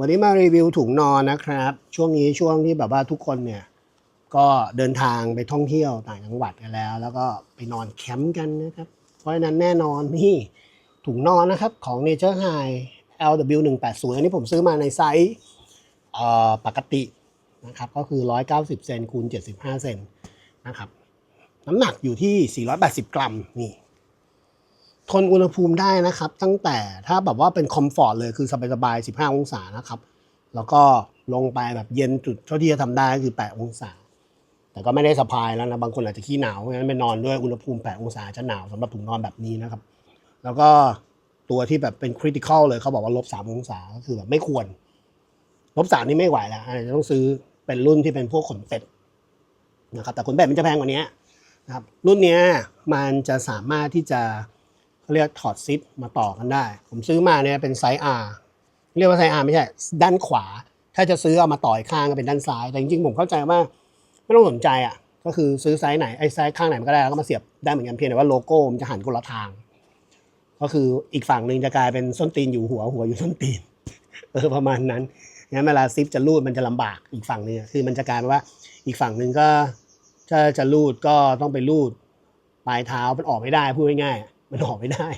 วันนี้มารีวิวถุงนอนนะครับ ช่วงนี้ช่วงที่แบบว่าทุกคนเนี่ย ก็เดินทางไปท่องเที่ยวต่างจังหวัดกันแล้ว แล้วก็ไปนอนแคมป์กันนะครับ เพราะฉะนั้นแน่นอนนี่ถุงนอนนะครับของ Nature High LW180 อันนี้ผมซื้อมาในไซส์ปกตินะครับก็คือ 190 เซนคูณ75 เซนนะครับ น้ำหนักอยู่ที่ 480 กรัมนี่ ทนอุณหภูมิได้นะครับ ตั้งแต่ถ้าแบบว่าเป็นคอมฟอร์ตเลยคือสบายๆ15 องศานะครับ แล้วก็ลงไปแบบเย็นจุดเท่าที่จะทำได้ก็คือ 8 องศา แต่ก็ไม่ได้สบายแล้วนะ บางคนอาจจะขี้หนาวเพราะฉะนั้นไปนอนด้วยอุณหภูมิ 8 องศาจะหนาวสำหรับถุงนอนแบบนี้นะครับ แล้วก็ตัวที่แบบเป็นคริติคอลเลยเขาบอกว่าลบ3องศาก็คือแบบไม่ควรลบสามนี่ไม่ไหวแล้วอาจจะต้องซื้อเป็นรุ่นที่เป็นพวกขนเป็ดนะครับ แต่ขนเป็ดมันจะแพงกว่านี้นะครับ รุ่นนี้มันจะสามารถที่จะ เรียกถอดซิปมาต่อกันได้ ผมซื้อมาเนี่ยเป็นไซส์ R เรียกว่าไซส์ R ไม่ใช่ ด้านขวา ถ้าจะซื้อเอามาต่อยข้างก็เป็นด้านซ้าย แต่จริงๆผมเข้าใจว่าไม่ต้องสนใจอะ ก็คือซื้อไซส์ไหนไอ้ไซส์ข้างไหนมันก็ได้แล้วก็มาเสียบได้เหมือนกันเพียงแต่ว่าโลโก้มันจะหันคนละทาง ก็คืออีกฝั่งหนึ่งจะกลายเป็นส้นตีนอยู่หัวหัวอยู่ส้นตีนเออประมาณนั้นงั้นเวลาซิปจะรูดมันจะลำบากอีกฝั่งหนึงคือมันจะกลายเป็นว่าอีกฝั่งหนึ่งก็ถ้าจะรูดก็ต้องไปรูดปลายเท้ามันออกไม่ได้พูดง่ายๆ มันออไม่ได้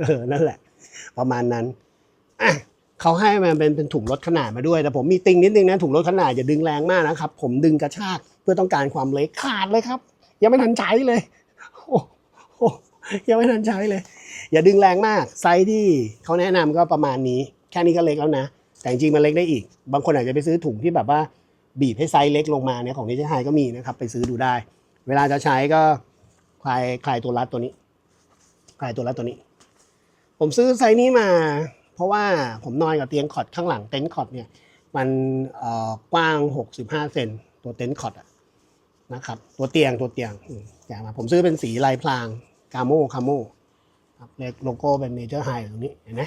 เออนั่นแหละ ประมาณนั้นอะเขาให้มันเป็นเป็นถุงลดขนาดมาด้วยแต่ผมมีติงนิดนึงนะถุงลดขนาดอย่าดึงแรงมากนะครับ ผมดึงกระชากเพื่อต้องการความเล็กขาดเลยครับ ยังไม่ทันใช้เลยโอ้โหยังไม่ทันใช้เลย อย่าดึงแรงมากไซส์ที่เขาแนะนำก็ประมาณนี้ แค่นี้ก็เล็กแล้วนะ แต่จริงๆมันเล็กได้อีก บางคนอาจจะไปซื้อถุงที่แบบว่าบีบให้ไซส์เล็กลงมาเนี่ยของนิชไฮก็มีนะครับ ไปซื้อดูได้ เวลาจะใช้ก็คลายคลายตัวรัดตัวนี้ ลายตัวรัดตัวนี้ ผมซื้อไซส์นี้มา เพราะว่าผมนอนกับเตียงคอร์ดข้างหลังเต็นท์คอร์ดเนี่ย มันกว้าง 65 เซนตัวเต็นท์คอร์ดนะครับ ตัวเตียงตัวเตียงอย่างมาผมซื้อเป็นสีลายพรางกาโมคาโมครับเลขโลโก้เป็นเนเจอร์ไฮตรงนี้เห็นไหม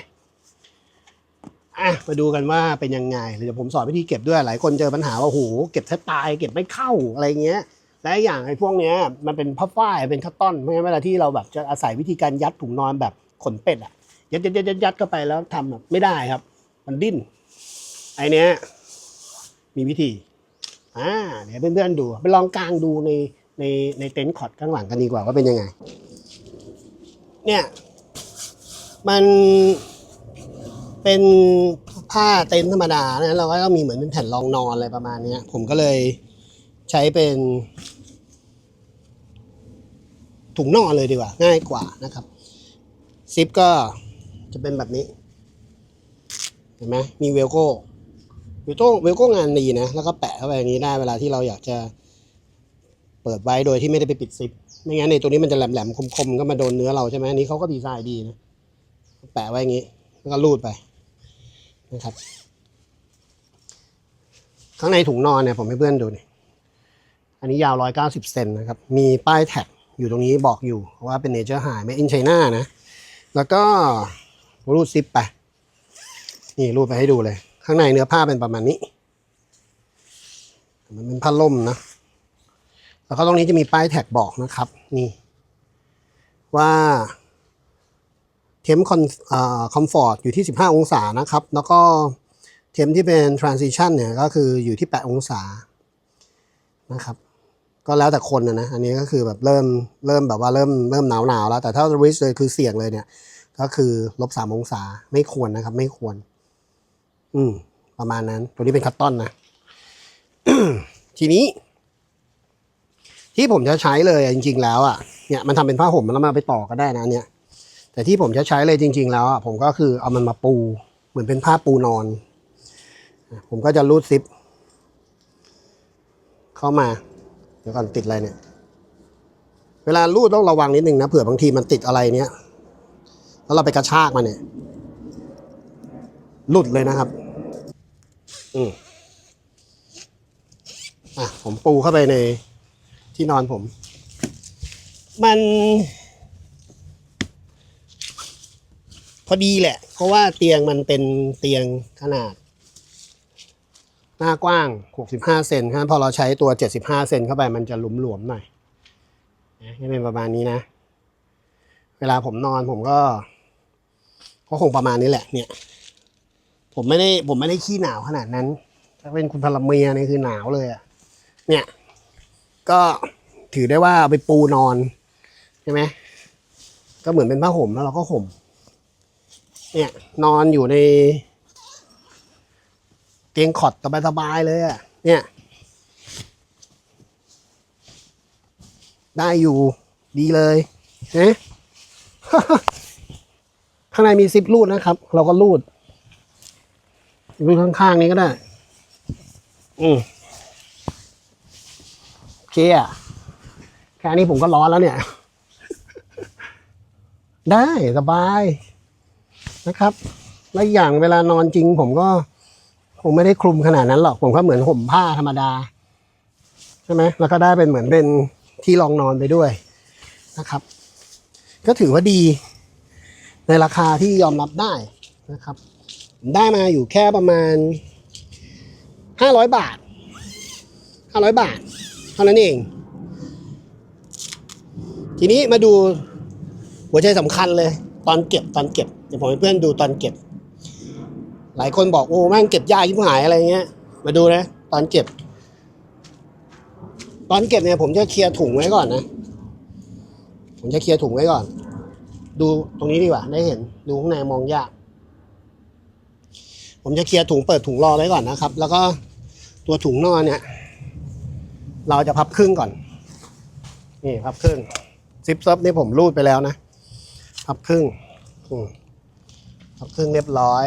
อะมาดูกันว่าเป็นยังไงเดี๋ยวผมสอนวิธีเก็บด้วยหลายคนเจอปัญหาว่าโหเก็บแทบตายเก็บไม่เข้าอะไรเงี้ย และอีกอย่างไอ้พวกเนี้ยมันเป็นผ้าฝ้ายเป็นคัตตอนเพราะงั้นเวลาที่เราแบบจะอาศัยวิธีการยัดถุงนอนแบบขนเป็ดอะยัดยัดยัดยัดยัดเข้าไปแล้วทำแบบไม่ได้ครับ มันดิ้นไอเนี้ยมีวิธีอ่าเดี๋ยวเพื่อนๆดูไปลองกางดูในในในเต็นท์คอร์ดข้างหลังกันดีกว่าว่าเป็นยังไง เนี่ย มันเป็นผ้าเต็นท์ธรรมดานะเราก็ต้องมีเหมือนเป็นแผ่นรองนอนอะไรประมาณเนี้ยผมก็เลยใช้เป็น ถุงน่อนเลยดีกว่า ง่ายกว่านะครับซิปก็จะเป็นแบบนี้ เห็นไหมมีเวลโก้เวลโก้เวลโก้งานดีนะ แล้วก็แปะเข้าไปอย่างนี้ได้เวลาที่เราอยากจะเปิดไว้โดยที่ไม่ได้ไปปิดซิปไม่งั้นในตัวนี้มันจะแหลมๆคมๆก็มาโดนเนื้อเราใช่ไหมอันนี้เขาก็ดีไซน์ดีนะแปะไว้อย่างนี้ แล้วก็รูดไปนะครับ ข้างในถุงนอนเนี่ยผมให้เพื่อนดูนี่อันนี้ยาว 190 เซนนะครับ มีป้ายแท็ก อยู่ตรงนี้บอกอยู่ว่าเป็นเนเจอร์ไฮไม่อินไชน่านะ แล้วก็รูดซิปไป นี่รูดไปให้ดูเลย ข้างในเนื้อผ้าเป็นประมาณนี้ มันเป็นผ้าล่มนะ แล้วก็ตรงนี้จะมีป้ายแท็กบอกนะครับ นี่ว่าเทมคอนคอมฟอร์ตอยู่ที่ 15 องศานะครับ แล้วก็เทมที่เป็น transition เนี่ยก็คืออยู่ที่ 8 องศานะครับ ก็แล้วแต่คนนะนะอันนี้ก็คือแบบเริ่มเริ่มแบบว่าเริ่มเริ่มหนาวหนาวแล้วแต่ถ้า risk เลยคือเสี่ยงเลยเนี่ย ก็คือลบ3องศาไม่ควรนะครับ ไม่ควร อืม ประมาณนั้น ตัวนี้เป็นคัตตอนนะทีนี้ ที่ผมจะใช้เลยจริง ๆ แล้วอะเนี่ยมันทำเป็นผ้าห่มแล้วมาไปต่อก็ได้นะเนี่ย แต่ที่ผมจะใช้เลยจริง ๆ แล้วอะผมก็คือเอามันมาปูเหมือนเป็นผ้าปูนอน ผมก็จะรูดซิป เข้ามา ดี๋ยวก่อนติดอะไรเนี่ย เวลารูดต้องระวังนิดนึงนะเผื่อบางทีมันติดอะไรเนี้ยแล้วเราไปกระชากมันเนี่ยหลุดเลยนะครับ อืมอะผมปูเข้าไปในที่นอนผม มัน พอดีแหละ เพราะว่าเตียงมันเป็นเตียงขนาด หน้ากว้าง 65 เซนครับพอเราใช้ตัว 75 เซนเข้าไปมันจะหลวมๆหน่อยนะให้เป็นประมาณนี้นะ เวลาผมนอนผมก็ ก็คงประมาณนี้แหละ เนี่ย ผมไม่ได้ผมไม่ได้ขี้หนาวขนาดนั้น ถ้าเป็นคุณพลเมียเนี่ยคือหนาวเลยอะเนี่ย ก็ถือได้ว่าเอาไปปูนอนใช่ไหมก็เหมือนเป็นผ้าห่มแล้วเราก็ห่ม เนี่ย นอนอยู่ใน ตียงคอดสบายๆเลยอะเนี่ย ได้อยู่ดีเลยนะข้างในมีซิปรูดนะครับ เราก็รูดรูดข้างๆนี้ก็ได้ อืมโอเคอะแค่นี้ผมก็ร้อนแล้วเนี่ย ได้สบายนะครับ และอย่างเวลานอนจริงผมก็ งไม่ได้คลุมขนาดนั้นหรอกผมก็เหมือนห่มผ้าธรรมดา ใช่ไหมแล้วก็ได้เป็นเหมือนเป็นที่รองนอนไปด้วยนะครับ ก็ถือว่าดีในราคาที่ยอมรับได้นะครับ ได้มาอยู่แค่ประมาณห้าร้อยบาทห้าร้อยบาท เท่านั้นเอง ทีนี้มาดูหัวใจสำคัญเลย ตอนเก็บตอนเก็บ เดี๋ยวผมให้เพื่อนดูตอนเก็บ หลายคนบอกโอ้แม่งเก็บยากยิ่งหายอะไรเงี้ย มาดูนะ ตอนเก็บ ตอนเก็บเนี่ยผมจะเคลียร์ถุงไว้ก่อนนะ ผมจะเคลียร์ถุงไว้ก่อน ดูตรงนี้ดีกว่า ได้เห็น ดูข้างในมองยาก ผมจะเคลียร์ถุงเปิดถุงรอไว้ก่อนนะครับ แล้วก็ตัวถุงนอนเนี่ย เราจะพับครึ่งก่อน นี่พับครึ่งซิปซับนี่ผมรูดไปแล้วนะ พับครึ่งพับครึ่งเรียบร้อย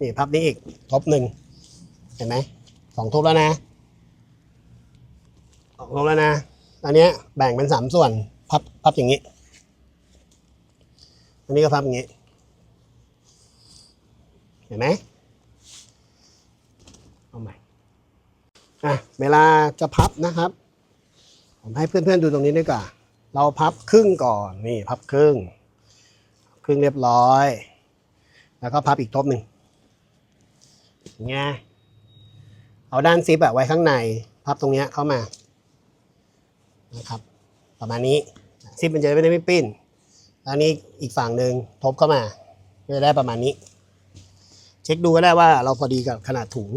นี่พับนี้อีกทบหนึ่งเห็นไหมสองทบแล้วนะสองทบแล้วนะอันนี้แบ่งเป็นสามส่วนพับพับอย่างนี้ อันนี้ก็พับอย่างนี้ เห็นไหมเอาใหม่อะเวลาจะพับนะครับ ผมให้เพื่อนๆดูตรงนี้ดีกว่า เราพับครึ่งก่อนนี่พับครึ่ง ครึ่งเรียบร้อย แล้วก็พับอีกทบหนึ่ง เงี้ยเอาด้านซิปอะไว้ข้างในพับตรงเนี้ยเข้ามานะครับ ประมาณนี้ซิปมันจะไม่ได้ไม่ปิ้นแล้วนี้อีกฝั่งหนึ่งทบเข้ามาจะได้ประมาณนี้ เช็คดูก็ได้ว่าเราพอดีกับขนาดถุง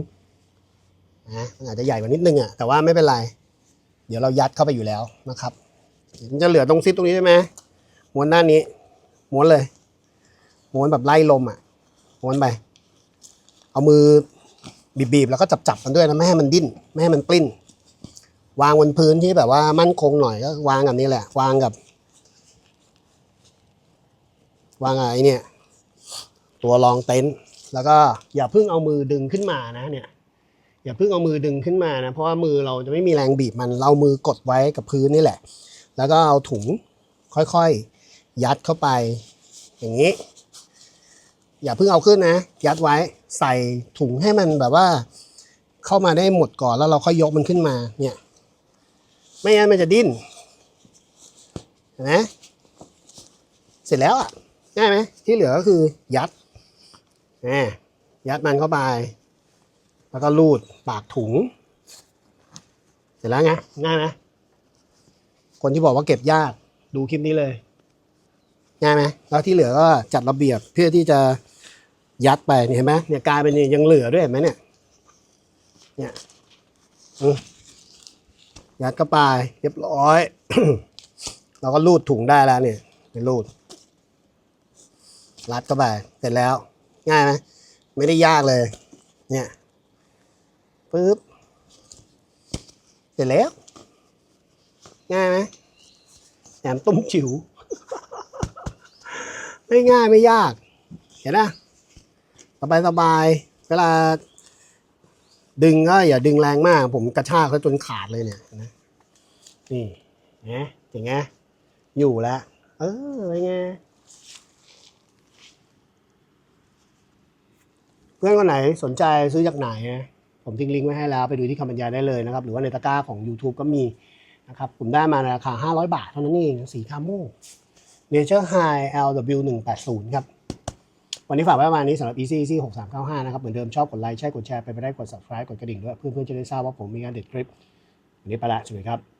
นะมันอาจจะใหญ่กว่านิดนึงอะแต่ว่าไม่เป็นไร เดี๋ยวเรายัดเข้าไปอยู่แล้วนะครับมันจะเหลือตรงซิปตรงนี้ใช่ไหมม้วนด้านนี้ ม้วนเลย ม้วนแบบไล่ลมอะ ม้วนไป เอามือ บีบๆแล้วก็จับๆมันด้วยนะไม่ให้มันดิ้นไม่ให้มันปลิ้น วางบนพื้นที่แบบว่ามั่นคงหน่อยก็วางกับนี้แหละ วางกับ วางอะไรเนี่ย ตัวรองเต็นท์แล้วก็อย่าเพิ่งเอามือดึงขึ้นมานะ เนี่ย อย่าเพิ่งเอามือดึงขึ้นมานะ เพราะว่ามือเราจะไม่มีแรงบีบมันเรามือกดไว้กับพื้นนี่แหละ แล้วก็เอาถุงค่อยๆ ยัดเข้าไป อย่างนี้ อย่าเพิ่งเอาขึ้นนะ ยัดไว้ใส่ถุงให้มันแบบว่า เข้ามาได้หมดก่อนแล้วเราค่อยยกมันขึ้นมา เนี่ย ไม่งั้นมันจะดิ้นเห็นไหมเสร็จแล้วอะง่ายไหมที่เหลือก็คือยัดแหมยัดมันเข้าไป แล้วก็รูดปากถุง เสร็จแล้วไงง่ายไหมคนที่บอกว่าเก็บยากดูคลิปนี้เลยง่ายไหมแล้วที่เหลือก็จัดระเบียบเพื่อที่จะ ยัดไปเนี่ยเห็นไหมเนี่ยกลายเป็นนี่ยังเหลือด้วยเห็นไหมเนี่ยเนี่ยอืมยัดเข้าไปเรียบร้อย เราก็รูดถุงได้แล้วเนี่ยไปรูด รัดเข้าไปเสร็จแล้ว ง่ายไหมไม่ได้ยากเลย เนี่ยปึ๊บเสร็จแล้ว ง่ายไหมแหนมต้มจิ๋วไม่ง่ายไม่ยาก เห็นนะ สบายสบายเวลา ดึงก็อย่าดึงแรงมาก ผมกระชากเขาจนขาดเลยเนี่ยนะนี่นะอย่างไงอยู่แล้ว เออเป็นไงเพื่อนคนไหนสนใจซื้อจากไหน ผมทิ้งลิงก์ไว้ให้แล้วไปดูที่คำบรรยายได้เลยนะครับ หรือว่าในตะกร้าของ YouTube ก็มีนะครับ ผมได้มาในราคา 500 บาทเท่านั้นเอง สีคาโม่ Nature High LW 1 8 0ครับ วันนี้ฝากไว้ประมาณนี้สำหรับ Easy Easy 6395 นะครับ เหมือนเดิมชอบกดไลค์ใช่กดแชร์ไปไม่ได้กด subscribe กดกระดิ่งด้วย เพื่อนๆจะได้ทราบว่าผมมีงานเด็ดคลิป วันนี้ไปละสวัสดีครับ